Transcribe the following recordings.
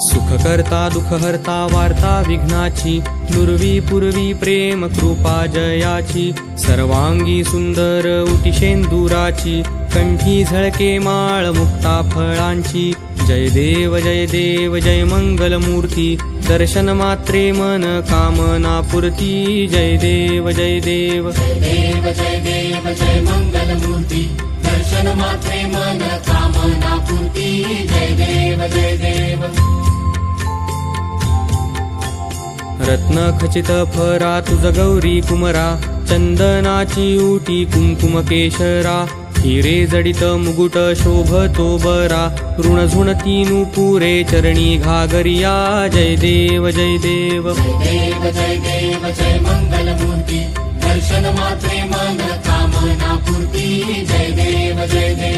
सुख करता दुख हरता वार्ता विघ्नाची दुर्वी पूर्वी प्रेम कृपा जयाची सर्वांगी सुंदर उटिशेंदुराची कंठी झळके माळ मुक्ता फळांची जय देव जय देव जय मंगल मूर्ती दर्शन मात्रे मन कामना पूर्ती जय देव जय देव. देव जय देव जय मंगल मूर्ती दर्शन मात्रे मन कामना पूर्ती जय देव जय देव. रत्न खचित फरा तुझ गौरी कुमरा चंदनाची उटी कुंकुम केशरा. हिरे जडित मुगुट शोभतो बरा ऋण झुणती नुपुरे चरणी घागरिया. जय देव जय देव. देव जय देव जय मंगल मूर्ती दर्शन मात्रे मन कामना पूर्ती जय देव जय देव.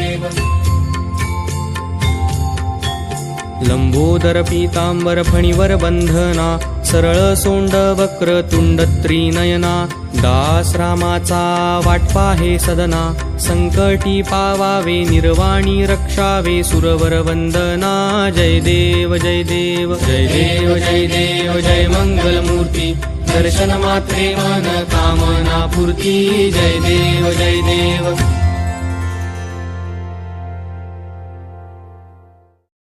लंबोदर पीतांबर फणीवर बंधना सरळ सोंड वक्र तुंड त्रिनयना दास रामाचा वाटपा हे सदना संकटी पावावे निर्वाणी रक्षावे सुरवर वंदना जय देव जय देव जय देव जय देव जय मंगल मूर्ती दर्शन मात्रे मन कामना पूर्ती जय देव जय देव.